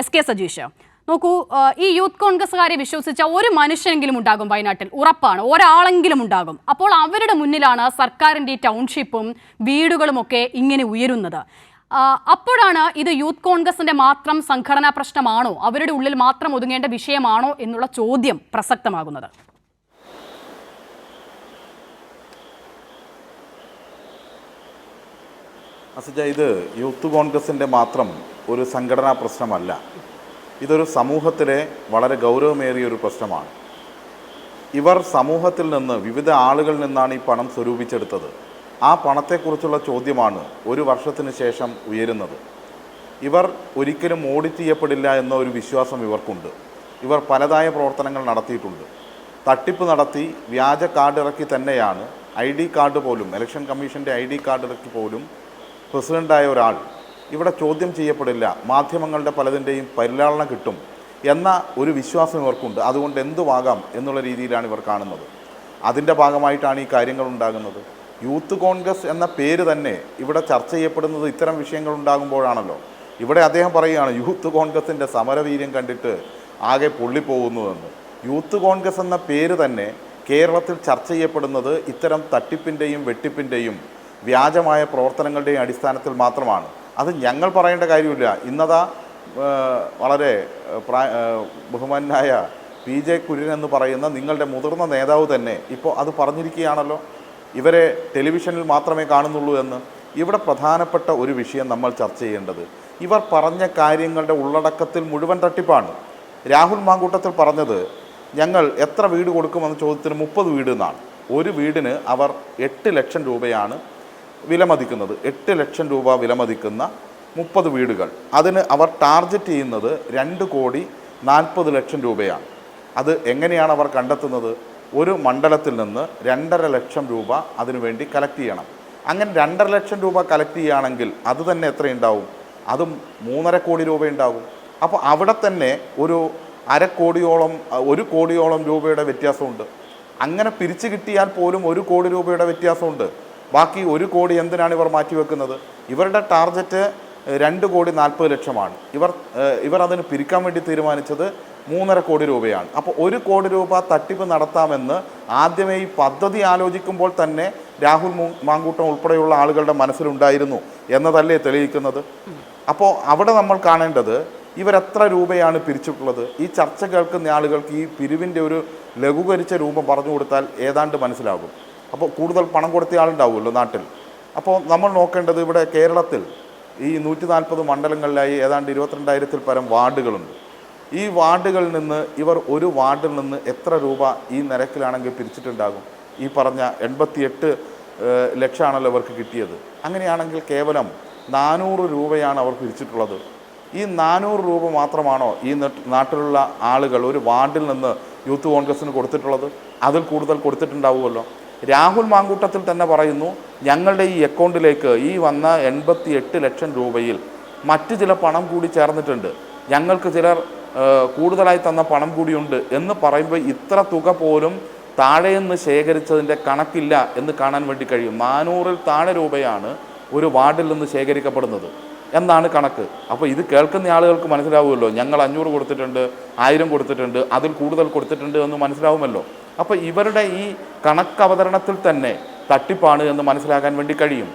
S K Sajeesh. നോക്കൂ ഈ youth കോൺഗ്രസ്സുകാരെ വിശ്വസിച്ച ഒരു മനുഷ്യനെങ്കിലും ഉണ്ടാകും വയനാട്ടിൽ. ഉറപ്പാണ് ഒരാളെങ്കിലും ഉണ്ടാകും. അപ്പോൾ അവരുടെ മുന്നിലാണ് സർക്കാരിന്റെ ഈ ടൗൺഷിപ്പും വീടുകളുമൊക്കെ ഇങ്ങനെ ഉയരുന്നത്. അപ്പോഴാണ് ഇത് യൂത്ത് കോൺഗ്രസിന്റെ മാത്രം സംഘടനാ പ്രശ്നമാണോ അവരുടെ ഉള്ളിൽ മാത്രം ഒതുങ്ങേണ്ട വിഷയമാണോ എന്നുള്ള ചോദ്യം പ്രസക്തമാകുന്നത്. അസജ ഇത് യൂത്ത് കോൺഗ്രസിന്റെ മാത്രം ഒരു സംഘടനാ പ്രശ്നമല്ല. ഇതൊരു സമൂഹത്തിലെ വളരെ ഗൗരവമേറിയ ഒരു പ്രശ്നമാണ്. ഇവർ സമൂഹത്തിൽ നിന്ന് വിവിധ ആളുകളിൽ നിന്നാണ് ഈ പണം സ്വരൂപിച്ചെടുത്തത്. ആ പണത്തെക്കുറിച്ചുള്ള ചോദ്യമാണ് ഒരു വർഷത്തിന് ശേഷം ഉയരുന്നത്. ഇവർ ഒരിക്കലും ഓഡിറ്റ് ചെയ്യപ്പെടില്ല എന്ന ഒരു വിശ്വാസം ഇവർക്കുണ്ട്. ഇവർ പലതായ പ്രവർത്തനങ്ങൾ നടത്തിയിട്ടുണ്ട്. തട്ടിപ്പ് നടത്തി വ്യാജ കാർഡ് ഇറക്കി തന്നെയാണ് ഐ ഡി കാർഡ് പോലും ഇലക്ഷൻ കമ്മീഷന്റെ ഐ ഡി കാർഡ് ഇറക്കി പോലും പ്രസിഡന്റായ ഒരാൾ ഇവിടെ ചോദ്യം ചെയ്യപ്പെടില്ല. മാധ്യമങ്ങളുടെ പലതിന്റെയും പരിലാളന കിട്ടും എന്ന ഒരു വിശ്വാസം ഇവർക്കുണ്ട്. അതുകൊണ്ട് എന്തുവാകാം എന്നുള്ള രീതിയിലാണ് ഇവർ കാണുന്നത്. അതിന്റെ ഭാഗമായിട്ടാണ് ഈ കാര്യങ്ങൾ ഉണ്ടാകുന്നത്. യൂത്ത് കോൺഗ്രസ് എന്ന പേര് തന്നെ ഇവിടെ ചർച്ച ചെയ്യപ്പെടുന്നത് ഇത്തരം വിഷയങ്ങൾ ഉണ്ടാകുമ്പോഴാണല്ലോ. ഇവിടെ അദ്ദേഹം പറയുകയാണ് യൂത്ത് കോൺഗ്രസിന്റെ സമരവീര്യം കണ്ടിട്ട് ആകെ പൊള്ളിപ്പോകുന്നുവെന്ന് യൂത്ത് കോൺഗ്രസ് എന്ന പേര് തന്നെ കേരളത്തിൽ ചർച്ച ചെയ്യപ്പെടുന്നത് ഇത്തരം തട്ടിപ്പിന്റെയും വെട്ടിപ്പിന്റെയും വ്യാജമായ പ്രവർത്തനങ്ങളുടെയും അടിസ്ഥാനത്തിൽ മാത്രമാണ്. അത് ഞങ്ങൾ പറയേണ്ട കാര്യമില്ല. ഇന്നതാ വളരെ ബഹുമാനായ പി ജെ കുര്യൻ എന്ന് പറയുന്ന നിങ്ങളുടെ മുതിർന്ന നേതാവ് തന്നെ ഇപ്പോൾ അത് പറഞ്ഞിരിക്കുകയാണല്ലോ. ഇവരെ ടെലിവിഷനിൽ മാത്രമേ കാണുന്നുള്ളൂ എന്ന്. ഇവിടെ പ്രധാനപ്പെട്ട ഒരു വിഷയം നമ്മൾ ചർച്ച ചെയ്യേണ്ടത്. ഇവർ പറഞ്ഞ കാര്യങ്ങളുടെ ഉള്ളടക്കത്തിൽ മുഴുവൻ തട്ടിപ്പാണ്. രാഹുൽ മാങ്കൂട്ടത്തിൽ പറഞ്ഞത് ഞങ്ങൾ എത്ര വീട് കൊടുക്കുമെന്ന ചോദ്യത്തിന് മുപ്പത് വീട് എന്നാണ്. ഒരു വീടിന് അവർ എട്ട് ലക്ഷം രൂപയാണ് വിലമതിക്കുന്നത് എട്ട് ലക്ഷം രൂപ വിലമതിക്കുന്ന മുപ്പത് വീടുകൾ. അതിന് അവർ ടാർഗറ്റ് ചെയ്യുന്നത് രണ്ട് കോടി നാൽപ്പത് ലക്ഷം രൂപയാണ്. അത് എങ്ങനെയാണ് അവർ കണ്ടെത്തുന്നത്? ഒരു മണ്ഡലത്തിൽ നിന്ന് രണ്ടര ലക്ഷം രൂപ അതിനുവേണ്ടി കളക്ട് ചെയ്യണം. അങ്ങനെ രണ്ടര ലക്ഷം രൂപ കളക്ട് ചെയ്യുകയാണെങ്കിൽ അത് തന്നെ എത്രയുണ്ടാവും? അതും മൂന്നര കോടി രൂപ ഉണ്ടാവും അപ്പോൾ അവിടെ തന്നെ ഒരു അരക്കോടിയോളം ഒരു കോടിയോളം രൂപയുടെ വ്യത്യാസമുണ്ട്. അങ്ങനെ പിരിച്ചു കിട്ടിയാൽ പോലും ഒരു കോടി രൂപയുടെ വ്യത്യാസമുണ്ട്. ബാക്കി ഒരു കോടി എന്തിനാണ് ഇവർ മാറ്റിവെക്കുന്നത്? ഇവരുടെ ടാർഗറ്റ് രണ്ട് കോടി നാൽപ്പത് ലക്ഷമാണ്. ഇവർ ഇവർ അതിന് പിരിക്കാൻ വേണ്ടി തീരുമാനിച്ചത് മൂന്നര കോടി രൂപയാണ്. അപ്പോൾ ഒരു കോടി രൂപ തട്ടിപ്പ് നടത്താമെന്ന് ആദ്യമേ ഈ പദ്ധതി ആലോചിക്കുമ്പോൾ തന്നെ രാഹുൽ മാങ്കൂട്ടം ഉൾപ്പെടെയുള്ള ആളുകളുടെ മനസ്സിലുണ്ടായിരുന്നു എന്നതല്ലേ തെളിയിക്കുന്നത്? അപ്പോൾ അവിടെ നമ്മൾ കാണേണ്ടത് ഇവരെത്ര രൂപയാണ് പിരിച്ചിട്ടുള്ളത്? ഈ ചർച്ച കേൾക്കുന്ന ആളുകൾക്ക് ഈ പിരിവിന്റെ ഒരു ലഘൂകരിച്ച രൂപം പറഞ്ഞു കൊടുത്താൽ ഏതാണ്ട് മനസ്സിലാകും. അപ്പോൾ കൂടുതൽ പണം കൊടുത്ത ആളുണ്ടാവുമല്ലോ നാട്ടിൽ. അപ്പോൾ നമ്മൾ നോക്കേണ്ടത് ഇവിടെ കേരളത്തിൽ ഈ നൂറ്റി നാൽപ്പത് മണ്ഡലങ്ങളിലായി ഏതാണ്ട് ഇരുപത്തിരണ്ടായിരത്തിൽ പരം വാർഡുകളുണ്ട്. ഈ വാർഡുകളിൽ നിന്ന് ഇവർ ഒരു വാർഡിൽ നിന്ന് എത്ര രൂപ ഈ നിരക്കിലാണെങ്കിൽ പിരിച്ചിട്ടുണ്ടാകും? ഈ പറഞ്ഞ എൺപത്തിയെട്ട് ലക്ഷമാണല്ലോ ഇവർക്ക് കിട്ടിയത്. അങ്ങനെയാണെങ്കിൽ കേവലം നാനൂറ് രൂപയാണ് അവർ പിരിച്ചിട്ടുള്ളത്. ഈ നാനൂറ് രൂപ മാത്രമാണോ ഈ നാട്ടിലുള്ള ആളുകൾ ഒരു വാർഡിൽ നിന്ന് യൂത്ത് കോൺഗ്രസ്സിന് കൊടുത്തിട്ടുള്ളത്? അതിൽ കൂടുതൽ കൊടുത്തിട്ടുണ്ടാവുമല്ലോ. രാഹുൽ മാങ്കൂട്ടത്തിൽ തന്നെ പറയുന്നു ഞങ്ങളുടെ ഈ അക്കൗണ്ടിലേക്ക് ഈ വന്ന എൺപത്തി എട്ട് ലക്ഷം രൂപയിൽ മറ്റ് ചില പണം കൂടി ചേർന്നിട്ടുണ്ട്. ഞങ്ങൾക്ക് ചിലർ കൂടുതലായി തന്ന പണം കൂടിയുണ്ട് എന്ന് പറയുമ്പോൾ ഇത്ര തുക പോലും താഴെ നിന്ന് ശേഖരിച്ചതിന്റെ കണക്കില്ല എന്ന് കാണാൻ വേണ്ടി കഴിയും. നാനൂറിൽ താഴെ രൂപയാണ് ഒരു വാർഡിൽ നിന്ന് ശേഖരിക്കപ്പെടുന്നത് എന്നാണ് കണക്ക്. അപ്പോൾ ഇത് കേൾക്കുന്ന ആളുകൾക്ക് മനസ്സിലാവുമല്ലോ. ഞങ്ങൾ അഞ്ഞൂറ് കൊടുത്തിട്ടുണ്ട് ആയിരം കൊടുത്തിട്ടുണ്ട് അതിൽ കൂടുതൽ കൊടുത്തിട്ടുണ്ട് എന്ന് മനസ്സിലാവുമല്ലോ. അപ്പോൾ ഇവരുടെ ഈ കണക്ക് അവതരണത്തിൽ തന്നെ തട്ടിപ്പാണ് എന്ന് മനസ്സിലാക്കാൻ വേണ്ടി കഴിയും.